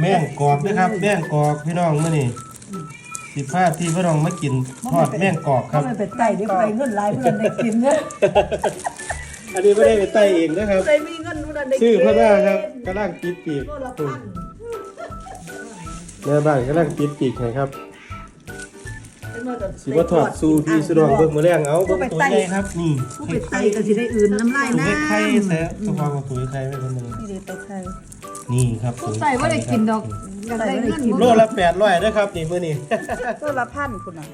แม่งกอกนะครับ แม่งกอกพี่น้องมื้อนี้สิพาที่พี่น้องมากินทอดแม่งกอกคเขารับ ไม่ไปไต่เดี๋ยวไปเงินหลายเพื่อนได้กินเนอะอันนี้ไม่ได้ไปไต่เองนะครับได้มีเงินเพื่อนได้กินชื่อพระบ้าครับกำลังปิดปีกโลละพันแม่บ้านกำลังปิดปีกให้ครับ เป็นว่าจะสิว่าถอดสู้พี่สุดองเบิ่งมื้อแรงเอาเบิ่งตัวใหญ่ครับ นี่ผู้ไปไต่ก็สิได้อื่นน้ำลายตัวน้ำไข่แซ่ตัวพอกับตัวไข่ไว้คนหนึงนี่ได้ไปไข่ นี่ครับผู้ใส่ว่าได้กินดอกอยากได้เงินโลละ800นะครับนี่มื้อนี้ตัวละพันคุณน่ะ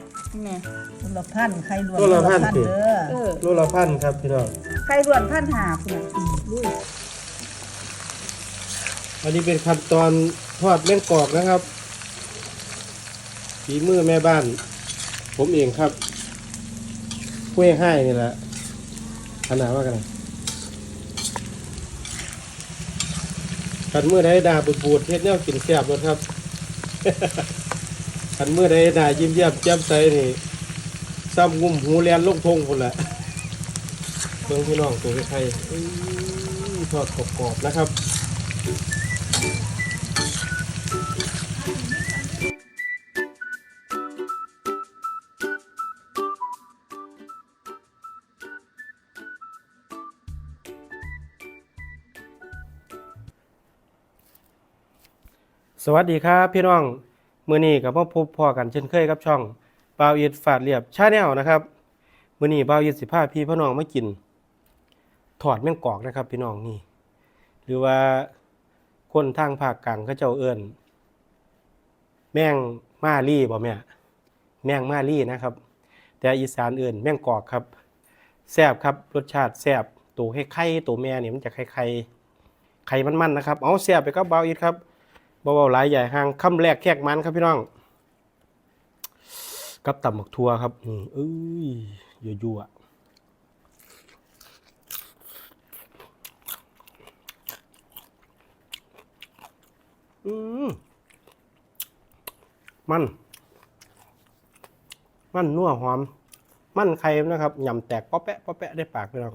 แม่โลละพันไข่รวมโลละพันสิเด้อเออโลละพันครับพี่น้องใครรวนพันหาคุณน่ะอันนี้เป็นขั้นตอนทอดแม่งกอกนะครับฝีมือแม่บ้าน ผมเองครับห้วยให้นี่แหละขนาดว่ากัน กันเมื่อใดด่าบูดบูดเฮ็ดแนวกินแซ่บรถครับกันเมื่อใดด่ายิ้มแย้มแจ่มใสนี่ซ้ำงุ่มหูเลียนลงทงคนละเบิ่งพี่น้องตัวใครๆทอดกรอบๆนะครับ สวัสดีครับพี่น้องมือนี้กับพ่อพบพ่อกันเช่นเคยครับช่องเบาวอีดฝาดเรียบชาแนลนะครับมือนี้เบาวอีดสิพาพี่พ่อน้องมากิน ถอดแม่งกอกนะครับ พี่น้องนี่ หรือว่าคนทางภาคกลางเขาเจ้าเอิ้นแม่งมาลี่บ่แม่แม่งมาลี่นะครับ แต่อีสานเอิ้นแม่งกอกครับแซ่บครับรสชาติแซ่บตัวไข่ไข่ตัวแม่เนี่ยมันจะไข่ไข่ไข่มันๆนะครับเอาแซ่บไปครับเบาวอีดครับ เบาๆหลายใหญ่ห่างคำแรกแขกมันครับพี่น้อง กับตำหมักทัวครับอืมเอ้ยยั่วๆอืมมัน มันนัวหอม มันไข่นะครับยำแตกป๊อแปะป๊อแปะได้ปากพี่น้อง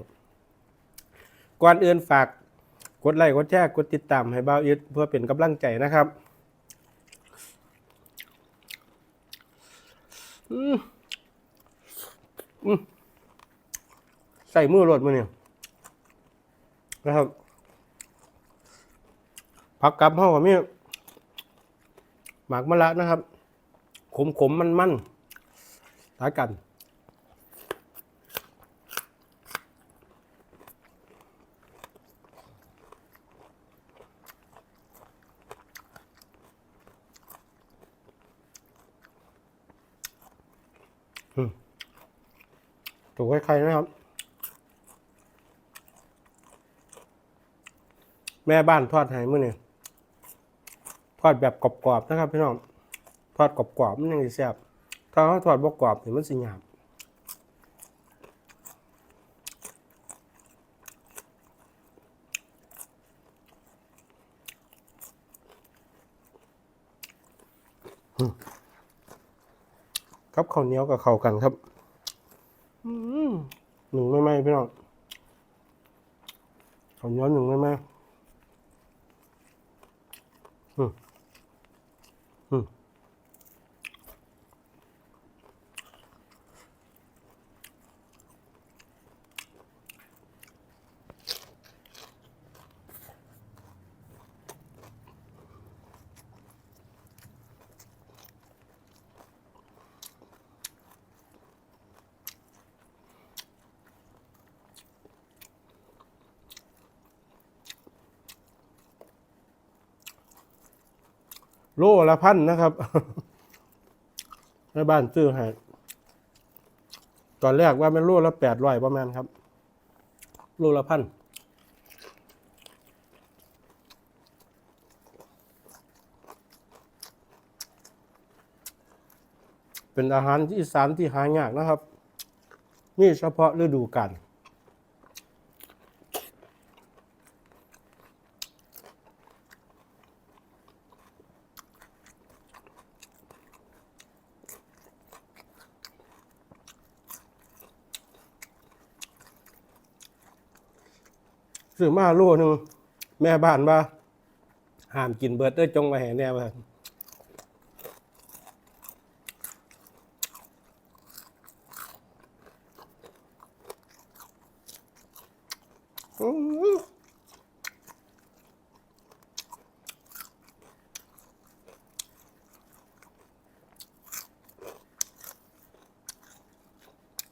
ก่อนอื่นฝาก กดไลค์กดแชร์กดติดตามให้บ่าวยึดเพื่อเป็นกำลังใจนะครับอืมอืมใส่มือรดมือเนี่ยนะครับผักกับห้ากับมีหมากมะละนะครับ ขมขมมันมันๆหากัน ถูกใครๆนะครับ แม่บ้านทอดให้มื้อนี่ทอดแบบกรอบๆนะครับพี่น้องทอดกรอบๆมันยังแซ่บถ้าเขาทอดบ่กรอบนี่มันสิหยาบครับข้าวเหนียวกับข้าวกันครับ หนึ่งไม่ไหมพี่น้องขอย้อนหนึ่งไม่ไหมอืม โลละพันนะครับในบ้านซื้อให้ตอนแรกว่าเป็นโลละแปดร้อยประมาณครับ โลละพันเป็นอาหารที่อีสานที่หายากนะครับ นี่เฉพาะฤดูกาล ซื้อมาโลหนึ่งแม่บ้านว่าห้ามกินเบิดเด้อจงไว้ให้แน่ว่าอื้อ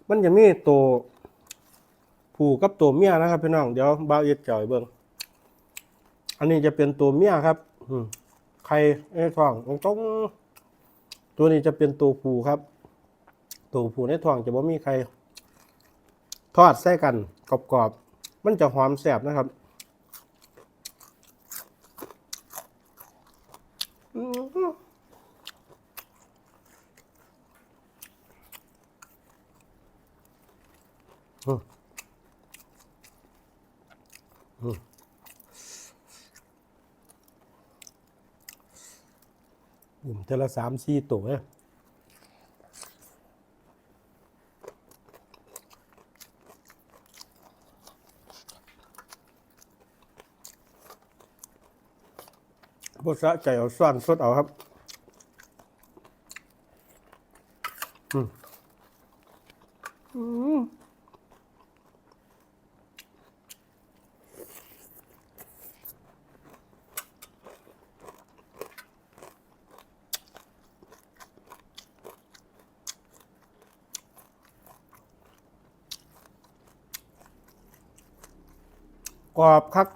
มันจะมีตัว ผู้กับตัวเมียนะครับพี่น้องเดี๋ยวบ่าวเอ็ดจ่อยเบิ่งอันนี้จะเป็นตัวเมียครับ อืไข่ไอ้ท้องตรงตัวนี้จะเป็นตัวผู้ครับ ตัวผู้ในท้องจะบ่มีไข่ทอดใส่กันกรอบๆมันจะหอมแซ่บนะครับอืม อืมอืมอืมแต่ละสามสี่ตัวเอ้ยบสะใจเอาซ่อนสดเอาครับ อืม อืม กรอบครับ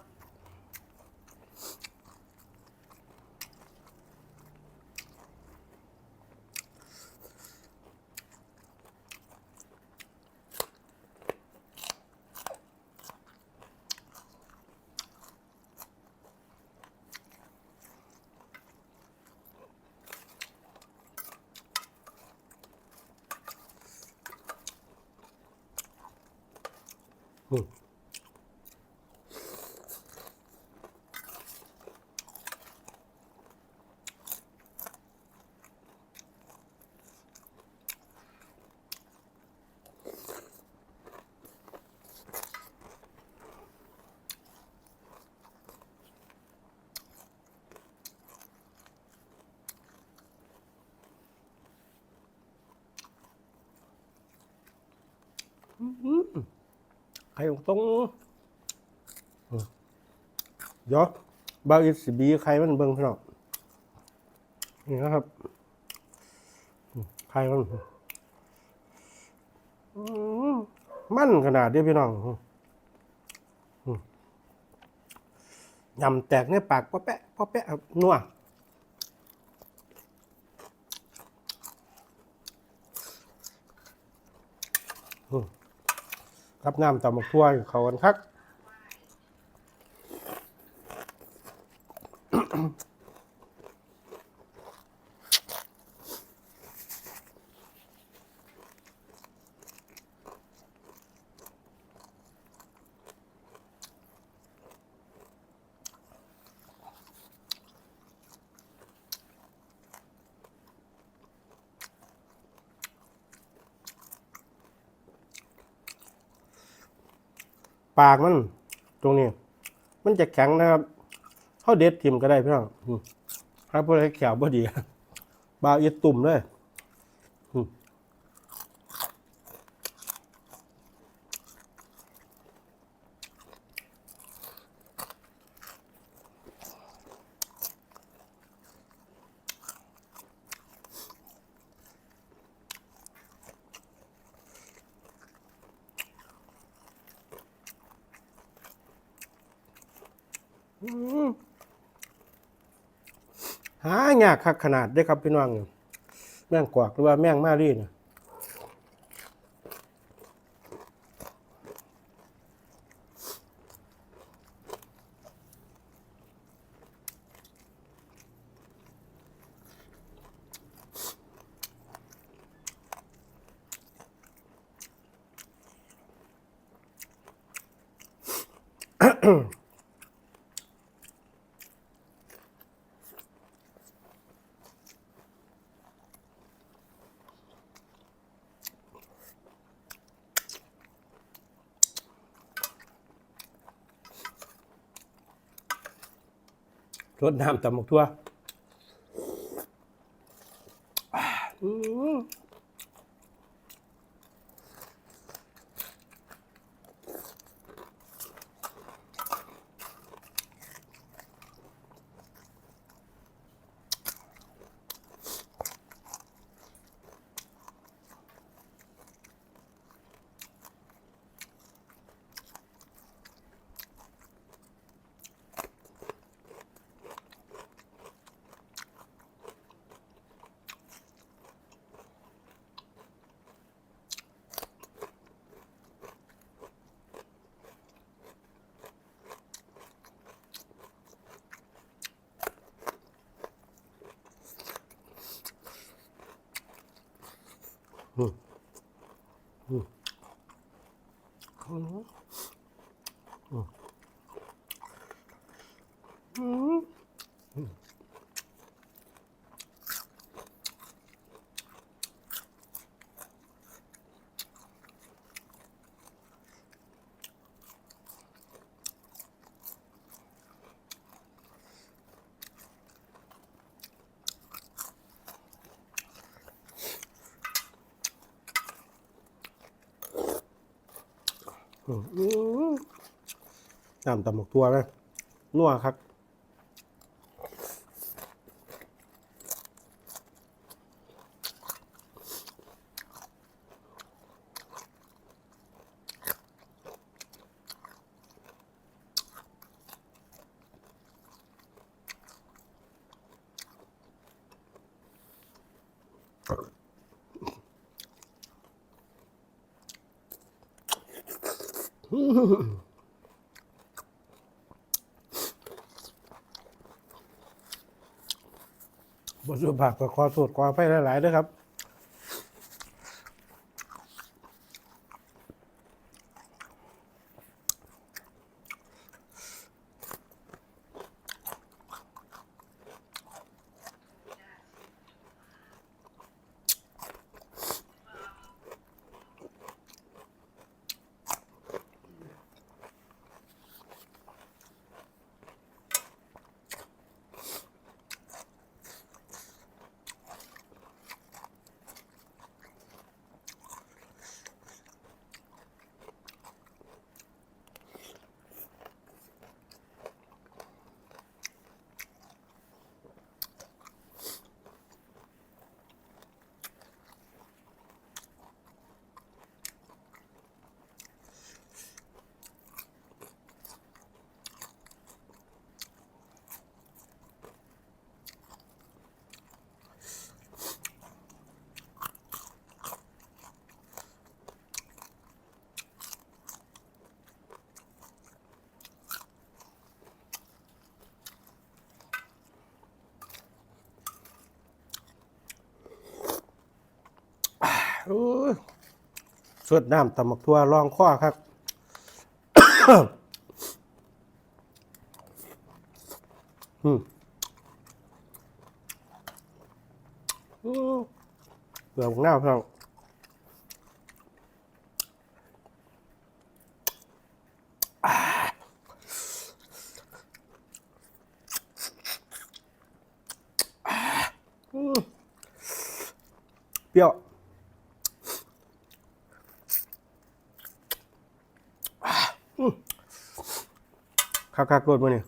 ไข่ตรงๆอืมเดี๋ยวบาอีสิบีไข่มันเบิ่งพี่น้องนี่นะครับอืมไข่มันมมันขนาดเดียวพี่น้องยำแตกในปากป๊อแปะป๊อแปะครับนัว กับน้ำตำบักทั่วเขากันคัก ปากมัน ตรงนี้ มันจะแข็งนะครับเขาเด็ดทิมก็ได้พี่น้องอืมถ้าพวกอะไรแขวบ่ดีบาวอีตุ่มเลยอืมหากคักขนาดได้ครับพี่น้องแม่งกวากหรือว่าแม่งมารีเนี่ย รดน้ำตำบักทั่วอืม อืม น้ำตำหมกทั่วไหมนัวครับ บทสุภาพก็ขอโทษขออภัยหลายๆด้วยครับ สวดน้ำตำหมกทั่วรองข้อครับอืมอืมเปลือกหน้าเพื่อนอ่าอืมเปรี้ยว คักคักๆรถมาเนี่ย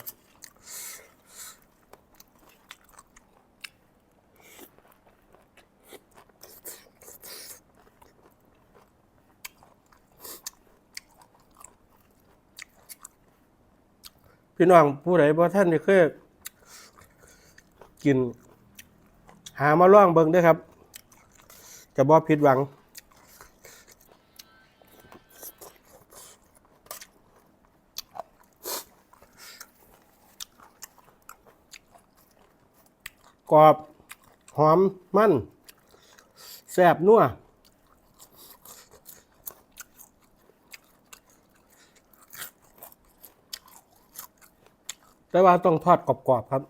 พี่น้องผู้ใดบ่ท่านได้เคยกิน หามาล่องเบิ่งด้วยครับ จะบ่ผิดหวัง กรอบ หอมมันแซ่บนัวแต่ว่าต้องทอดกรอบๆครับ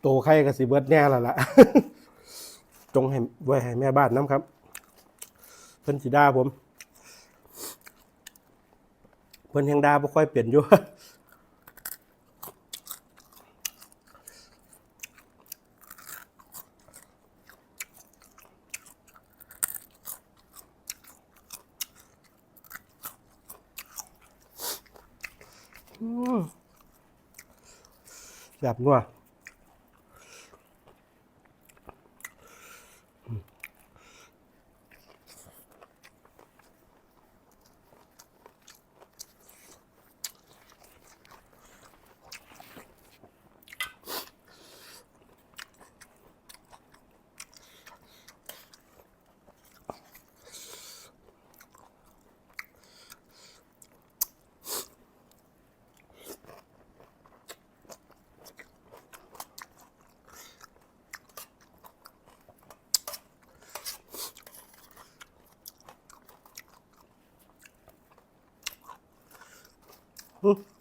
โตไข่กับสีเบิดแน่แล้วล่ะ จงให้ไว้ให้แม่บ้านน้ำครับ เพิ่นสีดาผม พิ่นแห่งดาบ่ค่อยเปลี่ยนอยู่แบบนัว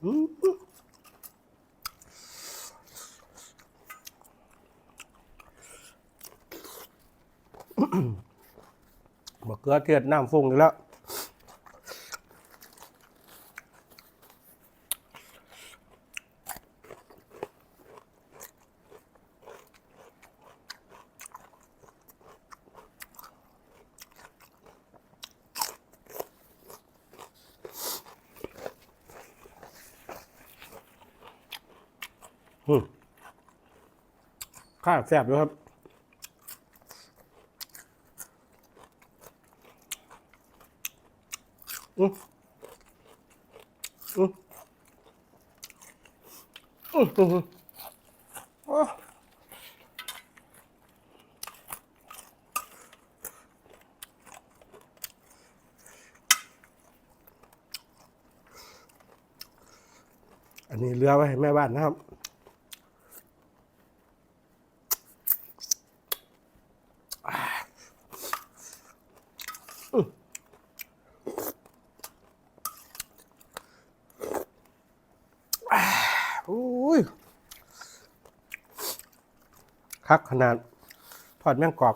มะเขือเทศน้ำฟุ้งอีกแล้ว ข้าวแซ่บด้วยครับอืมอืมอืมอืมโอ้อันนี้เรือไว้ให้แม่บ้านนะครับ อุ้ย คักขนาดทอดแมงกอก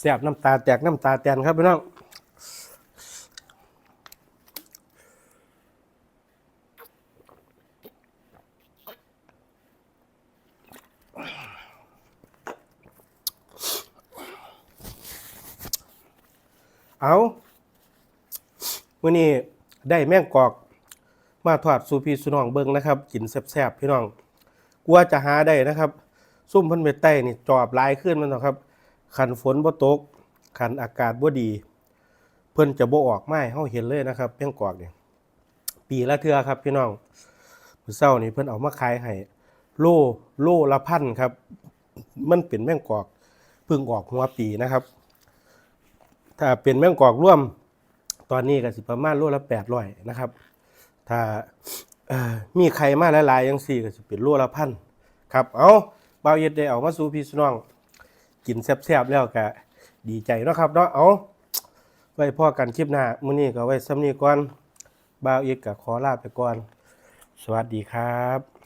แสบน้ำตาแตกน้ำตาแตนครับพี่น้องเอามื่อนี้ได้แมงกอก มาทอดสูพีสุน้องเบิ่งนะครับ กินแซ่บๆพี่น้อง กลัวจะหาได้นะครับ ซุ่มพันเม็ดใต้นี่จอบลายขึ้นมันนะครับขันฝนบ่ตกขันอากาศบ่ดี เพิ่นจะบ่ออกไม้เฮาเห็นเลยนะครับแมงกอกเนี่ยปีละเทือครับพี่น้องมื้อเช้านี่เพิ่นเอามาขายให้โลโลละพันครับ มันเป็นแมงกอกเพิ่งออกหัวปีนะครับ ถ้าเป็นแมงกอกร่วม ตอนนี้ก็สิประมาณโลละ800นะครับ ถ้า มีใครมาหลายๆยังสี่ก็จะเป็นโลละพันครับ เอาเบาเย็ดได้เอามาสู่พี่น้อง กินแซ่บๆแล้วก็ดีใจเนาะครับเนาะเอาไว้พ่อกันคลิปหน้ามื้อนี้ก็ไว้ซ้ำนี้ก่อนบ่าวเอ็ดก็ขอลาไปก่อน สวัสดีครับ